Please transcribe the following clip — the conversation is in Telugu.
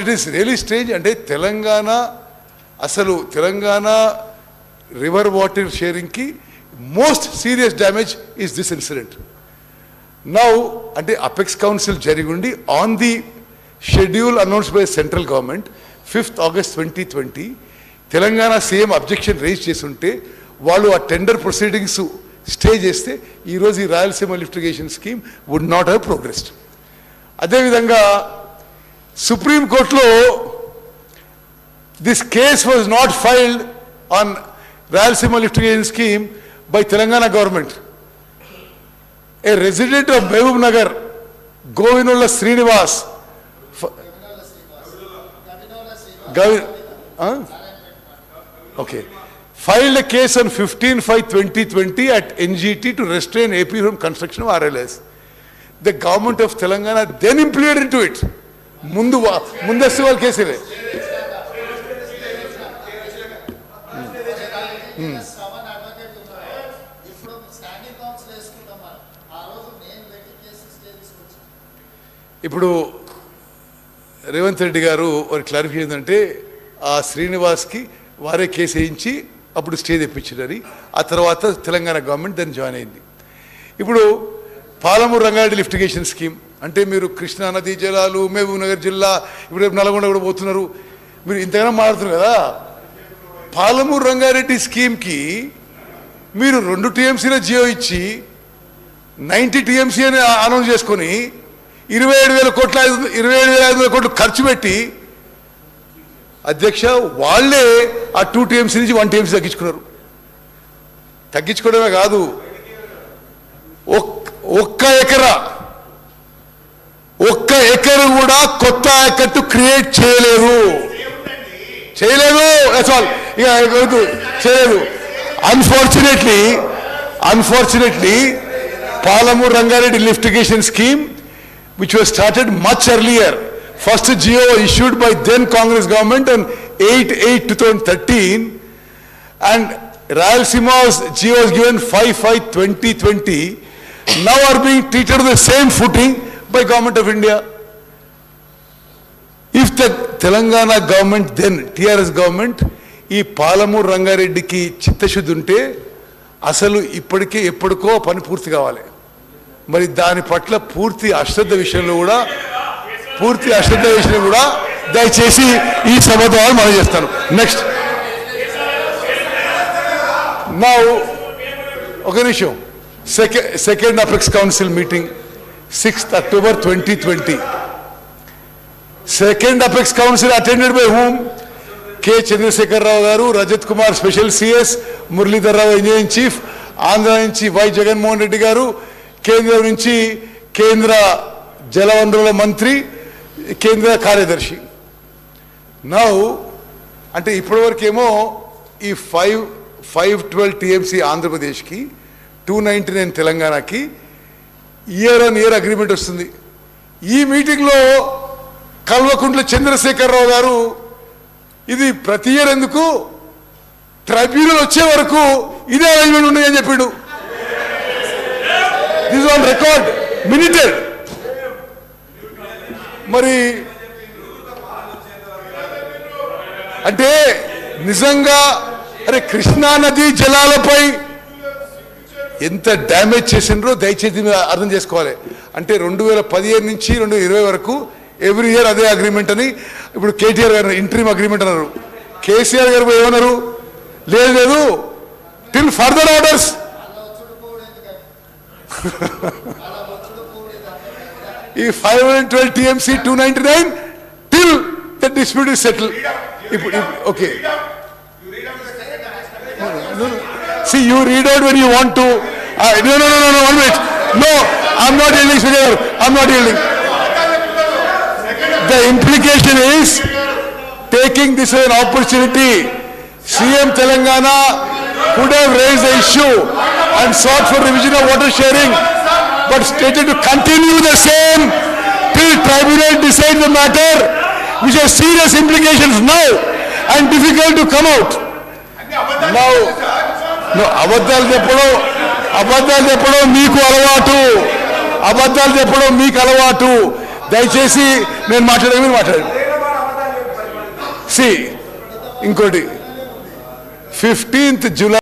ఇట్ ఈస్ రియలీ స్ట్రేంజ్ అంటే తెలంగాణ అసలు Telangana river water షేరింగ్కి most serious damage is this incident now అంటే అపెక్స్ కౌన్సిల్ జరిగి ఉండి on the schedule announce by central government fifth August twenty twenty Telangana CM objection raise చేసి ఉంటే వాళ్ళు ఆ టెండర్ ప్రొసీడింగ్స్ స్టే చేస్తే ఈరోజు ఈ Rayalaseema lift irrigation scheme would not have progressed అదేవిధంగా సుప్రీంకోర్టులో this case was not filed on Rayalaseema lift irrigation scheme by Telangana government a resident of Mahabub Nagar Govinulla Srinivas okay filed a case on 15 5 2020 at NGT to restrain AP from construction of RLS. The government of Telangana then implemented into it. ముందు ముందస్తు వాళ్ళ కేసులే ఇప్పుడు రేవంత్ రెడ్డి గారు వారి క్లారిఫికేషన్ ఏంటంటే ఆ శ్రీనివాస్కి వారే కేసు వేయించి అప్పుడు స్టే తెప్పించారని ఆ తర్వాత తెలంగాణ గవర్నమెంట్ దాన్ని జాయిన్ అయింది. ఇప్పుడు పాలమూరు రంగారెడ్డి లిఫ్టిగేషన్ స్కీమ్. అంటే మీరు కృష్ణా నదీ జలాలు మహబూబ్ నగర్ జిల్లా ఇప్పుడు రేపు నల్గొండ కూడా పోతున్నారు. మీరు ఇంతగానో మాట్లాడుతున్నారు కదా? పాలమూరు రంగారెడ్డి స్కీమ్కి మీరు రెండు టీఎంసీల జియో ఇచ్చి నైంటీ టీఎంసీ అని అనౌన్స్ చేసుకొని ఇరవై ఏడు వేల కోట్ల ఐదు- ఇరవై ఏడు వేల ఐదు వేల కోట్లు ఖర్చు పెట్టి అధ్యక్ష వాళ్ళే ఆ టూ టీఎంసీ నుంచి వన్ టీఎంసీ తగ్గించుకున్నారు. తగ్గించుకోవడమే కాదు ఒక్క ఒక్క ఎకరా ఒక్క ఎకరు కూడా కొత్త ఆయకట్టు క్రియేట్ చేయలేదు చేయలేదు దట్స్ ఆల్ ఇక వద్దు, చేయలేదు unfortunately unfortunately Palamuru Rangareddy lift irrigation scheme which was started much earlier. First GO issued by then Congress government on 8-8-2013 and Rayalaseema's GO was given 5-5-2020 now are being treated the same footing by government of India. If the Telangana government then, TRS government, ఈ పాలమూరు రంగారెడ్డికి చిత్తశుద్ధి ఉంటే అసలు ఇప్పటికే ఎప్పటికో పని పూర్తి కావాలి. మరి దాని పట్ల పూర్తి అశ్రద్ధ విషయంలో కూడా పూర్తి అశ్రద్ధ విషయంలో కూడా దయచేసి ఈ సభ ద్వారా మనం చేస్తాను. నెక్స్ట్ నా ఒక నిమిషం. Second second apex council meeting sixth October twenty twenty second apex council attended by home K Chandrashekar Rao garu Rajat Kumar special CS Muralidhar Rao engineering chief Andhra నుంచి వై జగన్మోహన్ రెడ్డి గారు కేంద్రం నుంచి కేంద్ర జలవనరుల మంత్రి కేంద్ర కార్యదర్శి నౌ అంటే ఇప్పటివరకేమో ఈ ఫైవ్ ఫైవ్ ట్వెల్వ్ టీఎంసీ ఆంధ్రప్రదేశ్కి టూ నైంటీ నైన్ తెలంగాణకి ఇయర్ ఆన్ ఇయర్ అగ్రిమెంట్ వస్తుంది. ఈ మీటింగ్లో కల్వకుంట్ల చంద్రశేఖరరావు గారు ఇది ప్రతి ఇయర్ ఎందుకు? ట్రైబ్యునల్ వచ్చే వరకు ఇదే అరేంజ్మెంట్ ఉన్నాయని చెప్పాడు. చెప్పిండు దిస్ ఆన్ రికార్డ్ మినిటెడ్ మరి అంటే నిజంగా అరే కృష్ణా నదీ జలాలపై ఎంత డ్యామేజ్ చేసిండ్రో దయచేసి మీరు అర్థం చేసుకోవాలి. అంటే రెండు వేల పదిహేను నుంచి రెండు వేల ఇరవై వరకు ఎవ్రీ ఇయర్ అదే అగ్రిమెంట్ అని ఇప్పుడు కేటీఆర్ గారు ఇంట్రీమ్ అగ్రిమెంట్ అన్నారు. కేసీఆర్ గారు ఏమన్నారు? లేదు లేదు టిల్ ఫర్దర్ ఆర్డర్స్? ఈ five hundred twelve TMC two ninety nine till the dispute is settle ఇప్పుడు okay See, you read out when you want to. Uh, no, no, no, no, no, one minute. No, I'm not yielding, Sujay. I'm not yielding. The implication is taking this as an opportunity. CM Telangana could have raised the issue and sought for revision of water sharing, but stated to continue the same till tribunal decide the matter, which has serious implications now and difficult to come out. Now, no, అబద్ధాలు చెప్పడం అబద్ధాలు చెప్పడం మీకు అలవాటు. అబద్ధాలు చెప్పడం మీకు అలవాటు. దయచేసి నేను మాట్లాడే మీరు మాట్లాడండి. సి ఇంకోటి. Fifteenth July